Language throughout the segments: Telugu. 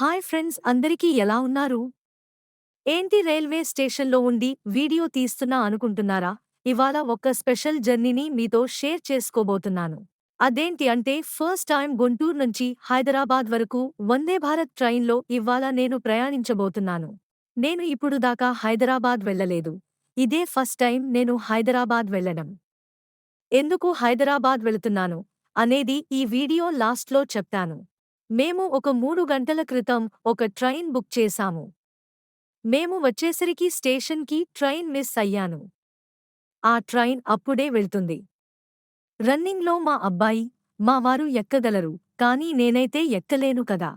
హాయ్ ఫ్రెండ్స్ అందరికీ ఎలా ఉన్నారు? ఏంటి రైల్వే స్టేషన్లో ఉండి వీడియో తీస్తున్నా అనుకుంటున్నారా? ఇవాళ ఒక స్పెషల్ జర్నీని మీతో షేర్ చేసుకోబోతున్నాను. అదేంటి అంటే ఫస్ట్ టైం గుంటూరు నుంచి హైదరాబాద్ వరకు వందే భారత్ ట్రైన్లో ఇవాళ నేను ప్రయాణించబోతున్నాను. నేను ఇప్పుడు దాకా హైదరాబాద్ వెళ్ళలేదు. ఇదే ఫస్ట్ టైం నేను హైదరాబాద్ వెళ్ళడం. ఎందుకు హైదరాబాద్ వెళుతున్నాను అనేది ఈ వీడియో లాస్ట్లో చెప్తాను. మేము ఒక మూడు గంటల క్రితం ఒక ట్రైన్ బుక్ చేశాము. మేము వచ్చేసరికి స్టేషన్కి ట్రైన్ మిస్ అయ్యాను. ఆ ట్రైన్ అప్పుడే వెళ్తుంది. రన్నింగ్లో మా అబ్బాయి మా వారు ఎక్కగలరు కానీ నేనైతే ఎక్కలేను కదా.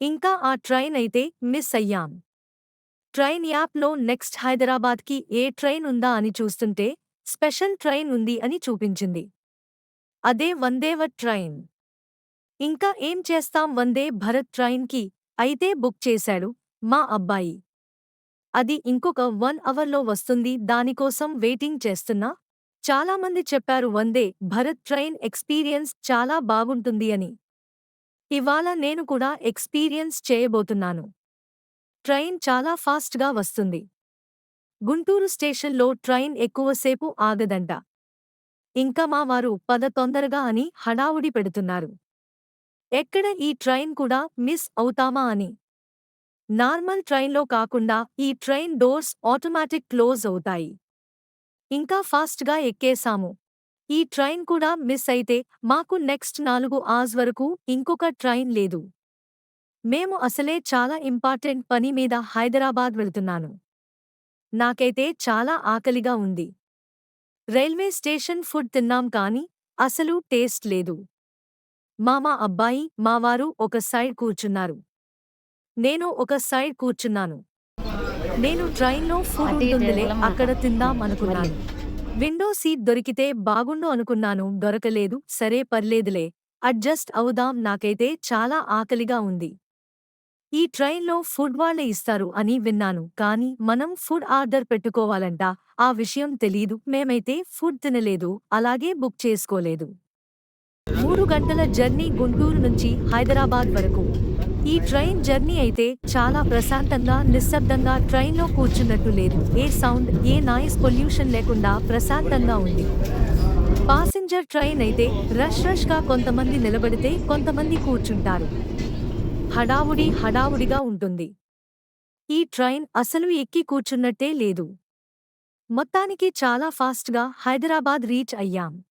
ఇంకా ఆ ట్రైన్ అయితే మిస్ అయ్యాం. ట్రైన్ యాప్లో నెక్స్ట్ హైదరాబాద్కి ఏ ట్రైన్ ఉందా అని చూస్తుంటే స్పెషల్ ట్రైన్ ఉంది అని చూపించింది. అదే వందేవ ట్రైన్. ఇంకా ఏం చేస్తాం వందే భరత్ ట్రైన్కి అయితే బుక్ చేశాడు మా అబ్బాయి. అది ఇంకొక వన్ అవర్లో వస్తుంది దానికోసం వెయిటింగ్ చేస్తున్నా చాలామంది చెప్పారు వందే భరత్ ట్రైన్ ఎక్స్పీరియన్స్ చాలా బాగుంటుంది అని. ఇవాళ నేను కూడా ఎక్స్పీరియన్స్ చేయబోతున్నాను. ట్రైన్ చాలా ఫాస్ట్గా వస్తుంది. గుంటూరు స్టేషన్లో ట్రైన్ ఎక్కువసేపు ఆగదంట. ఇంకా మా వారు పద తొందరగా అని హడావుడి పెడుతున్నారు. ఎక్కడ ఈ ట్రైన్ కూడా మిస్ అవుతామా అని. నార్మల్ ట్రైన్లో కాకుండా ఈ ట్రైన్ డోర్స్ ఆటోమేటిక్ క్లోజ్ అవుతాయి. ఇంకా ఫాస్ట్గా ఎక్కేశాము. ఈ ట్రైన్ కూడా మిస్ అయితే మాకు నెక్స్ట్ నాలుగు ఆజ్ వరకు ఇంకొక ట్రైన్ లేదు. మేము అసలే చాలా ఇంపార్టెంట్ పని మీద హైదరాబాద్ వెళ్తున్నాను. నాకైతే చాలా ఆకలిగా ఉంది. రైల్వే స్టేషన్ ఫుడ్ తిన్నాం కానీ అసలు టేస్ట్ లేదు. మామ అబ్బాయి మావారు ఒక సైడ్ కూర్చున్నారు. నేను ఒక సైడ్ కూర్చున్నాను. నేను ట్రైన్లో ఫుడ్ ఉంటుందిలే అక్కడ తిందాం అనుకున్నాను. విండో సీట్ దొరికితే బాగుండు అనుకున్నాను దొరకలేదు సరే పర్లేదులే అడ్జస్ట్ అవుదాం నాకైతే చాలా ఆకలిగా ఉంది. ఈ ట్రైన్లో ఫుడ్ వాళ్ళే ఇస్తారు అని విన్నాను కానీ మనం ఫుడ్ ఆర్డర్ పెట్టుకోవాలంట ఆ విషయం తెలీదు మేమైతే ఫుడ్ తినలేదు అలాగే బుక్ చేసుకోలేదు. మూడు గంటల జర్నీ గుంటూరు నుంచి హైదరాబాద్ వరకు. ఈ ట్రైన్ జర్నీ అయితే చాలా ప్రశాంతంగా నిశ్శబ్దంగా ట్రైన్లో కూర్చున్నట్టు లేదు. ఏ సౌండ్ ఏ నాయిస్ పొల్యూషన్ లేకుండా ప్రశాంతంగా ఉంది. పాసింజర్ ట్రైన్ అయితే రష్ రష్గా కొంతమంది నిలబడితే కొంతమంది కూర్చుంటారు. హడావుడి హడావుడిగా ఉంటుంది. ఈ ట్రైన్ అసలు ఎక్కి కూర్చున్నట్టే లేదు. మొత్తానికి చాలా ఫాస్ట్గా హైదరాబాద్ రీచ్ అయ్యాం.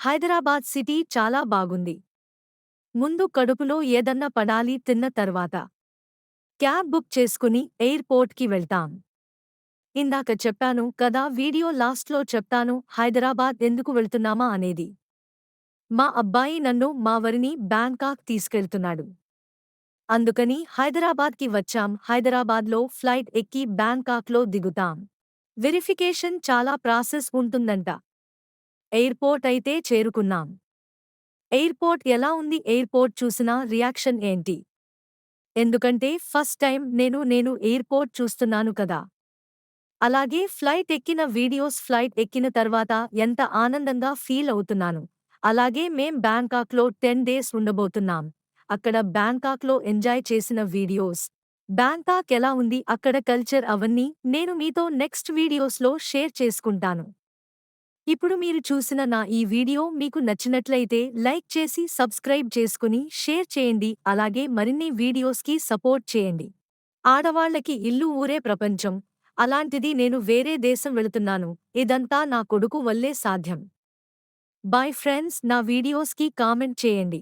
హైదరాబాద్ సిటీ చాలా బాగుంది. ముందు కడుపులో ఏదన్నా పడాలి తిన్న తర్వాత క్యాబ్ బుక్ చేసుకుని ఎయిర్పోర్ట్కి వెళ్తాం. ఇందాక చెప్పాను కదా వీడియో లాస్ట్లో చెప్తాను హైదరాబాద్ ఎందుకు వెళ్తున్నామా అనేది. మా అబ్బాయి నన్ను మా వరిని బ్యాంకాక్ తీసుకెళ్తున్నాడు. అందుకని హైదరాబాద్కి వచ్చాం. హైదరాబాద్లో ఫ్లైట్ ఎక్కి బ్యాంకాక్లో దిగుతాం. వెరిఫికేషన్ చాలా ప్రాసెస్ ఉంటుందంట. ఎయిర్పోర్ట్ అయితే చేరుకున్నాం. ఎయిర్పోర్ట్ ఎలా ఉంది? ఎయిర్పోర్ట్ చూసినా రియాక్షన్ ఏంటి? ఎందుకంటే ఫస్ట్ టైం నేను నేను ఎయిర్పోర్ట్ చూస్తున్నాను కదా. అలాగే ఫ్లైట్ ఎక్కిన వీడియోస్ ఫ్లైట్ ఎక్కిన తర్వాత ఎంత ఆనందంగా ఫీల్ అవుతున్నాను. అలాగే మేం బ్యాంకాక్లో టెన్ డేస్ ఉండబోతున్నాం. అక్కడ బ్యాంకాక్లో ఎంజాయ్ చేసిన వీడియోస్. బ్యాంకాక్ ఎలా ఉంది? అక్కడ కల్చర్ అవన్నీ నేను మీతో నెక్స్ట్ వీడియోస్లో షేర్ చేసుకుంటాను. ఇప్పుడు మీరు చూసిన నా ఈ వీడియో మీకు నచ్చినట్లయితే లైక్ చేసి సబ్స్క్రైబ్ చేసుకుని షేర్ చేయండి. అలాగే మరిన్ని వీడియోస్కి సపోర్ట్ చేయండి. ఆడవాళ్ళకి ఇల్లు ఊరే ప్రపంచం. అలాంటిది నేను వేరే దేశం వెళుతున్నాను. ఇదంతా నా కొడుకు వల్లే సాధ్యం. బాయ్ ఫ్రెండ్స్ నా వీడియోస్కి కామెంట్ చేయండి.